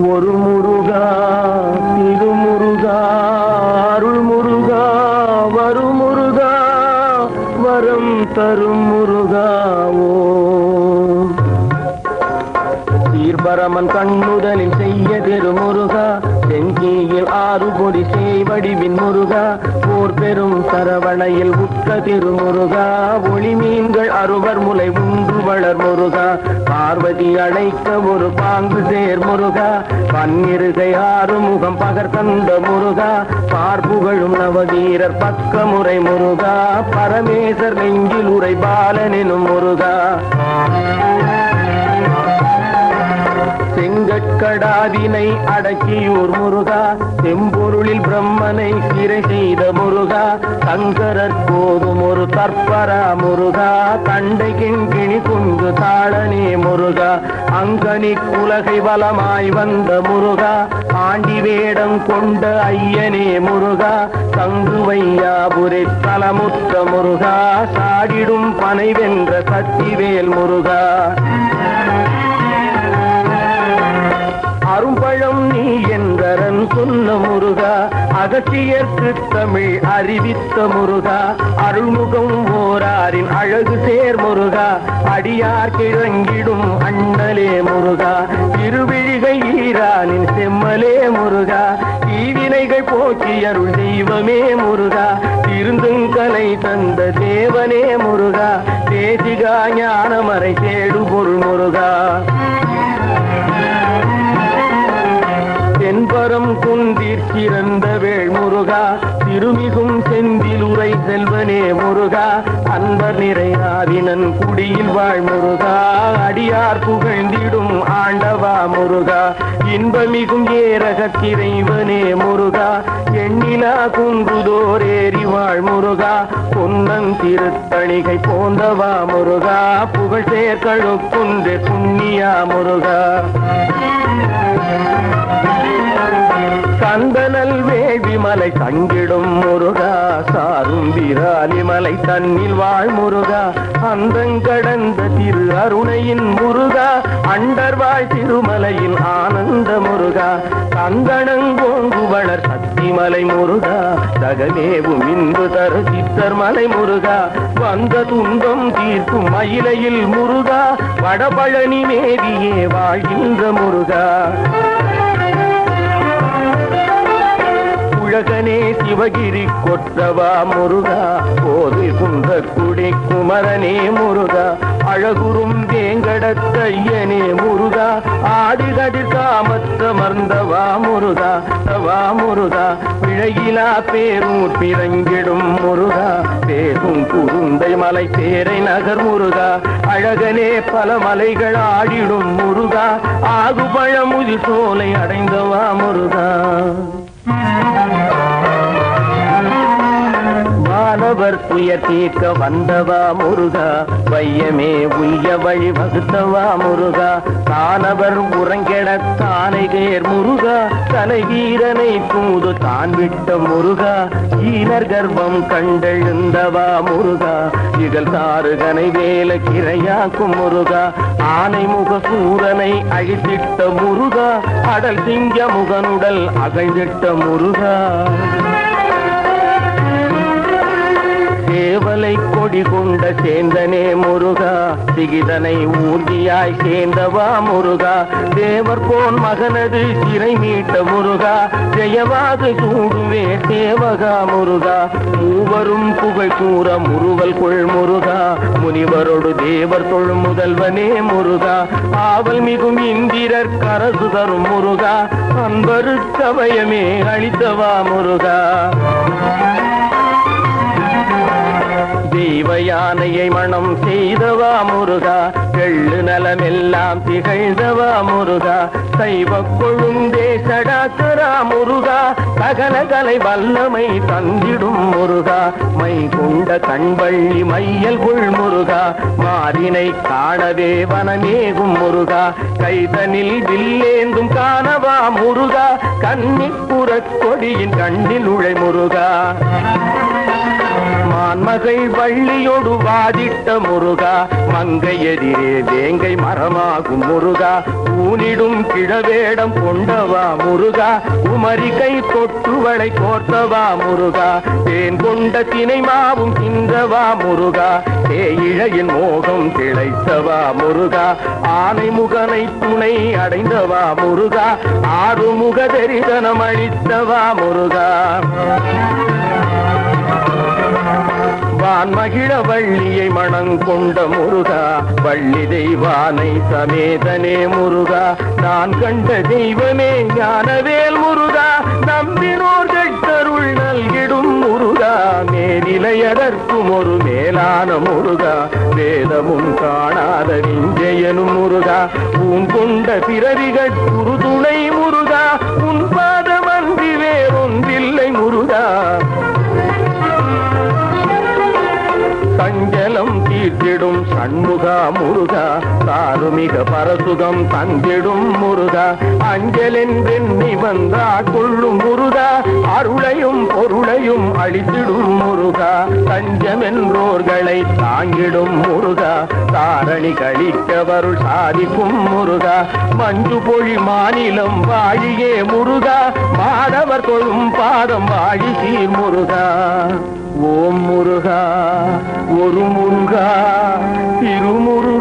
ஒரு முருகா திருமுருகா அருள் முருகா வரு முருகா வரம் தரும் முருகாவோ பரமன் சீர்பரமன் கண்ணுதலில் செய்ய திருமுருகா செங்கீயில் ஆறு பொடி செய்வடிவின் முருகா போர் பெரும் சரவணையில் உற்ற திருமுருகா ஒளி மீன்கள் அறுவர் முலை உண்டு வளர் முருகா பார்வதி அழைக்க ஒரு பாங்கு சேர் முருகா பன்னிருகை ஆறு முகம் பகர்கண்ட முருகா பார்ப்புகழும் நவவீரர் பக்க முறை முருகா பரமேசர் நெஞ்சில் உரை பாலனெனும் முருகா. செங்கட்கடாதினை அடக்கியூர் முருகா செம்பொருளில் பிரம்மனை சிறை செய்த முருகா சங்கரர் போதும் ஒரு தற்பரா முருகா தண்டை கிண்கிணி குங்கு தாழனே முருகா அங்கனி குலகை வலமாய் வந்த முருகா ஆண்டி வேடம் கொண்ட ஐயனே முருகா தங்குவையாபுரை தலமுத்த முருகா சாடிடும் பனை வென்ற சக்திவேல் முருகா. அரும்பழம் நீ என்றரன் சொன்ன முருகா? அகத்தியர்க்கு தமிழ் அறிவித்த முருகா? அருள்முகம் ஓராரின் அழகு சேர் முருகா? அடியார் கிழங்கிடும் அண்ணலே முருகா? திருவிழிகை ஈரானின் செம்மலே முருகா? தீவினைகள் போக்கி அருள் தெய்வமே முருகா? திருந்துங்கலை தந்த தேவனே முருகா? தேசிகா ஞானமறை தேடுபொருள் முருகா? பிறந்த வேள் முருகா திருமிகும் செந்தில் உரை செல்வனே முருகா அன்பர் நிறையாதினன் குடியில் வாழ் முருகா அடியார் புகழ்ந்திடும் ஆண்டவா முருகா இன்பமிகும் ஏரகத்திரைவனே முருகா எண்ணிலா குன்றுதோர் ஏறி வாழ் முருகா பொன்னன் திருத்தணிகை போந்தவா முருகா புகழ் சேர்க்கழு புண்ணியா முருகா. மலை தங்கிடும் முருகா சாரும் விராலி மலை தன்னில் வாழ் முருகா. அந்தங்கடந்த திரு அருணையின் முருகா அண்டர் வாழ் திருமலையின் ஆனந்த முருகா. கந்தனங்கோங்கு வளர் சக்திமலை முருகா தகமேவும் இன்பு தரு சித்தர் மலை முருகா. வந்த துன்பம் தீர்க்கும் மயிலையில் முருகா வடபழனி மேவியே வாழ்கின்ற முருகா. உலகனே சிவகிரி கொற்றவா முருகா? போது குந்த குடி குமரனே முருகா? அழகுறும் தேங்கடத்தையனே முருகா? ஆடிகதிர் காமத்த மர்ந்தவா முருகா? தவா முருகா? பிழையிலா பேரூர் பிறங்கிடும் முருகா? பேசும் குருந்தை மலை தேரை நகர் முருகா? அழகனே பல மலைகள் ஆடிடும் முருகா? ஆகுபழமுதி சோலை அடைந்தவா முருகா? தீர்க்க வந்தவா முருகா? பையமே உய்ய வழி வகுத்தவா முருகா? தானவர் உறங்கிட தானைகேர் முருகா? தலைகீரனை தூது தான் விட்ட முருகா? ஈனர் கர்ப்பம் கண்டெழுந்தவா முருகா? இகழ் தாருகனை வேல கிரையாக்கும் முருகா? ஆனை முக சூரனை அழித்திட்ட முருகா? அடல் சிங்க முகனுடல் அகழ்ந்திட்ட முருகா? சேவலை கொடி கொண்ட சேந்தனே முருகா சிகிதனை ஊர்தியாய் சேர்ந்தவா முருகா. தேவர் போன் மகனது சிறை மீட்ட முருகா ஜெயவாது சூடுவே தேவகா முருகா. மூவரும் புகழ் கூற முறுவல் கொள் முருகா முனிவரோடு தேவர் தொழு முதல்வனே முருகா. ஆவல் மிகும் இந்திரர் கரசு தரும் முருகா அன்பரு சமயமே அளித்தவா முருகா. யானையை செய்தவா முருகா? எள்ளு நலமெல்லாம் திகழ்ந்தவா முருகா? சைவ கொழுந்தே சடாக்கரா முருகா? சகல வல்லமை தந்திடும் முருகா? மை கொண்ட கண்வள்ளி மையல் புள் முருகா? மாறினை காணவே வனமேகும் முருகா? கைதனில் வில்லேந்தும் காணவா முருகா? கன்னிப்புறக் கொடியின் கண்ணில் உழை முருகா? மான்மகள் வள்ளியோடு வாதிட்ட முருகா மங்கை எதிரே வேங்கை மரமாகும் முருகா ஊனிடும் கிழவேடம் கொண்டவா முருகா குமரி கை தொட்டுவளை கோர்த்தவா முருகா தேன் கொண்ட தினை மாவும் தின்றவா முருகா தேயிழையின் மோகம் திளைத்தவா முருகா ஆனை முகனை துணை அடைந்தவா முருகா ஆறுமுக தரிசனம் அளித்தவா முருகா. வான் மகிழ வள்ளியை மணங்கொண்ட முருகா வள்ளி தெய்வானை சமேதனே முருகா. நான் கண்ட தெய்வமே ஞானவேல் முருகா நம்பினோர் கட்டருள் நல்கிடும் முருகா. மேலிலையதற்கும் ஒரு மேலான முருகா வேதமும் காணாத விஞ்சயனும் முருகா. உன் கொண்ட பிறவிகள் குருதுணை முருகா உன் பாதம் சுகம் தந்திடும் முருகா. அஞ்சலென்றெண்ணி வந்தா கொள்ளும் முருகா. அருளையும் பொருளையும் அழித்திடும் முருகா. தஞ்சமென்றோர்களை தாங்கிடும் முருகா. தாரணி கழிக்கவருள் சாதிக்கும் முருகா. மஞ்சு பொழி மாநிலம் வாழியே முருகா. மாதவர் தொழும் பாதம் வாழி சீர் முருகா. ஓம் முருகா. ஒரு முருகா. திருமுருகா